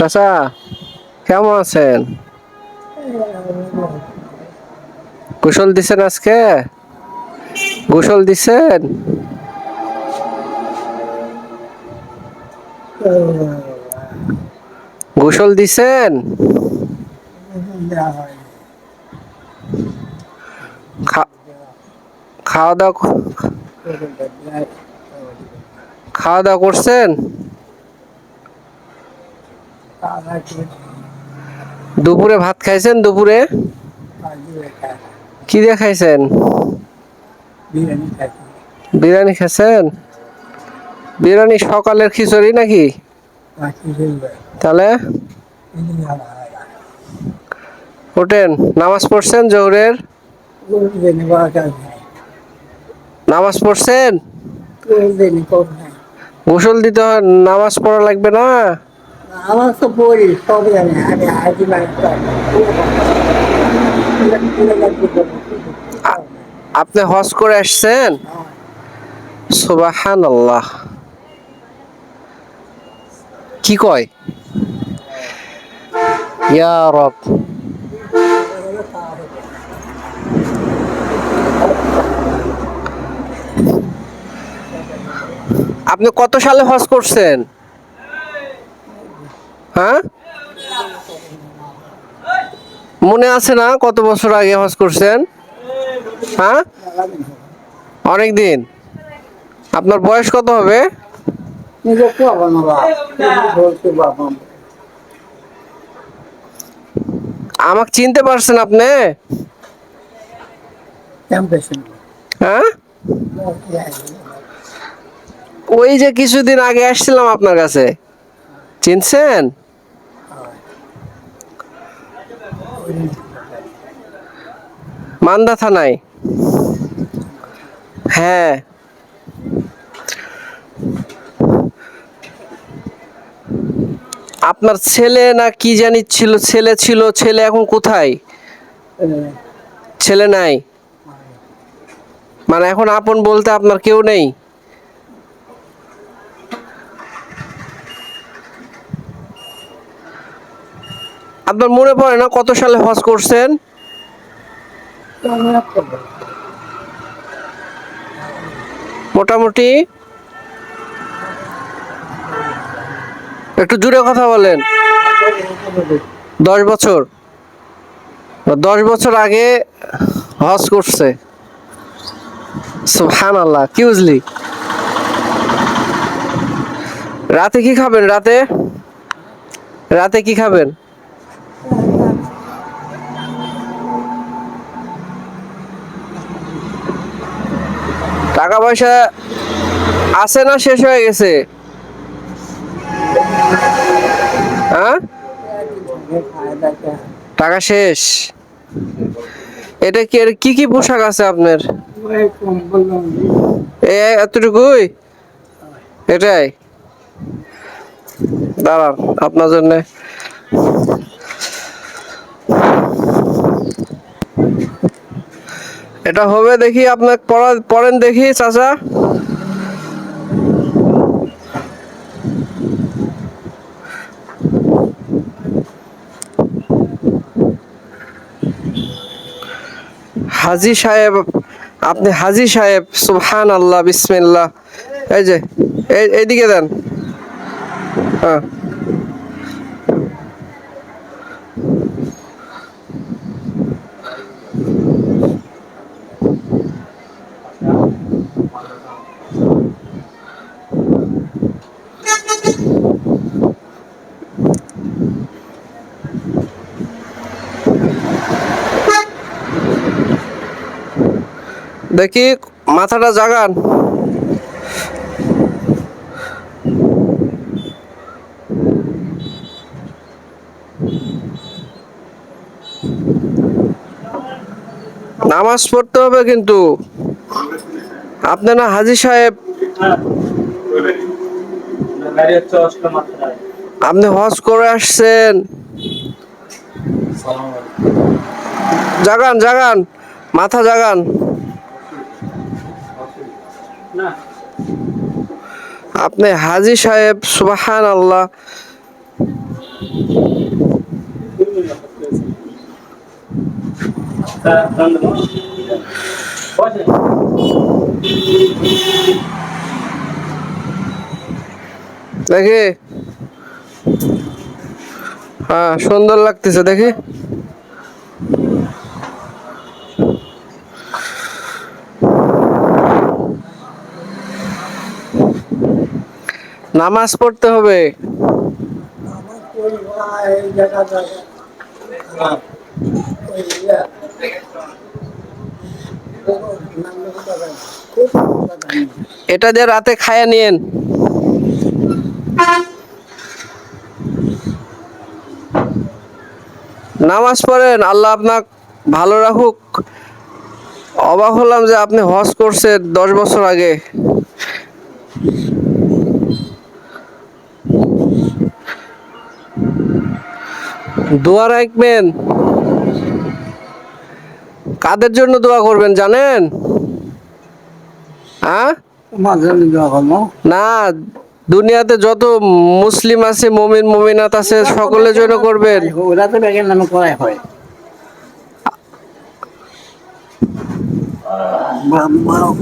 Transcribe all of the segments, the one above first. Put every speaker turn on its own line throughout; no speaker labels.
চাচা, কেমন আছেন? গোসল দিছেন আজকে? গোসল দিছেন? গোসল দিছেন? খাওয়া দাওয়া খাওয়া দাওয়া করছেন? দুপুরে ভাত খাইছেন দুপুরে? কি দিয়ে খাইছেন? বিরিয়ানি খাইছেন? বিরিয়ানি সকালের খিচুড়ি নাকি? তাহলে? ওঠেন নামাজ পড়ছেন জোহরের? নামাজ পড়ছেন? গোসল দিতে হয় নামাজ পড়া লাগবে না?
আমার তো পড়ি সব জানি আমি হাজি
আপনি হজ করে আসছেন? সুবাহান আল্লাহ কি কয়? ইয়া আপনি কত সালে হজ করছেন? হ্যাঁ? মনে আছে না কত বছর আগে হজ করছেন? হ্যাঁ? অনেক দিন আপনার বয়স কত হবে? আমাকে চিনতে পারছেন আপনি? হ্যাঁ? ওই যে কিছুদিন আগে আসছিলাম আপনার কাছে। চিনছেন? মান্দা থানায়। হ্যাঁ। আপনার ছেলে না কি জানি ছিল, ছেলে ছিল, ছেলে এখন কোথায়? ছেলে নাই। মানে এখন আপন বলতে আপনার কেউ নেই। আপনার মনে পড়ে না কত সালে হজ করছেন? মোটামুটি একটু জুড়ে কথা বলেন। দশ বছর। দশ বছর আগে হজ করছে। সুহান আল্লাহ কি বুঝলি? রাতে কি খাবেন? রাতে? রাতে কি খাবেন? টাকা পয়সা আছে না শেষ হয়ে গেছে? হ্যাঁ? টাকা শেষ। এটা কি কি কি পোশাক আছে আপনার? এতটুকুই? এটাই। দাঁড়ান, আপনার জন্য। এটা হবে দেখি আপনার পড়া, পড়েন দেখি, চাচা। হাজি সাহেব, আপনি হাজি সাহেব সুবহান আল্লাহ বিসমিল্লাহ। এই যে, এই, এইদিকে দেন। হ্যাঁ। দেখি মাথাটা জাগান। নামাজ পড়তে হবে কিন্তু। আপনি না হাজি সাহেব। আপনি হজ করে আসছেন। জাগান জাগান। মাথা জাগান। আপনি হাজি সাহেব সুবাহান আল্লাহ দেখি। হ্যাঁ সুন্দর লাগতেছে দেখি নামাজ পড়তে হবে
আমার পরিবার এই জায়গাটা খারাপ। ওই ইয়ে। নাম লেখা যাবে না। খুব পড়তে হবে।
এটা দিয়ে রাতে খায়া নিয়েন। নামাজ পড়েন, আল্লাহ আপনার ভালো রাখুক। অবাক হলাম যে আপনি হজ করছেন দশ বছর আগে। দোয়া রাখবেন। কাদের জন্য দোয়া করবেন জানেন। না দুনিয়াতে যত মুসলিম আছে মমিন মমিনাত আছে সকলের জন্য করবেন।
ওরা তো ব্যাগের নামে করাই হয়। বা- বা-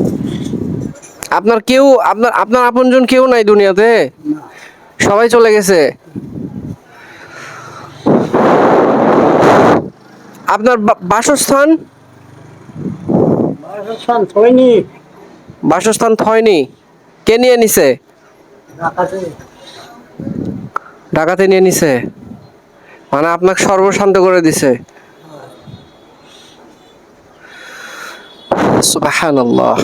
আপনার কেউ আপনার আপনার আপনজন কেউ নাই দুনিয়াতে? সবাই চলে গেছে? আপনার বাসস্থান?
বাসস্থান থয়নি
বাসস্থান থয়নি। কে নিয়ে নিছে? ঢাকাতে নিয়ে নিছে? মানে আপনাকে সর্বশান্ত করে দিছে। সুবহানাল্লাহ।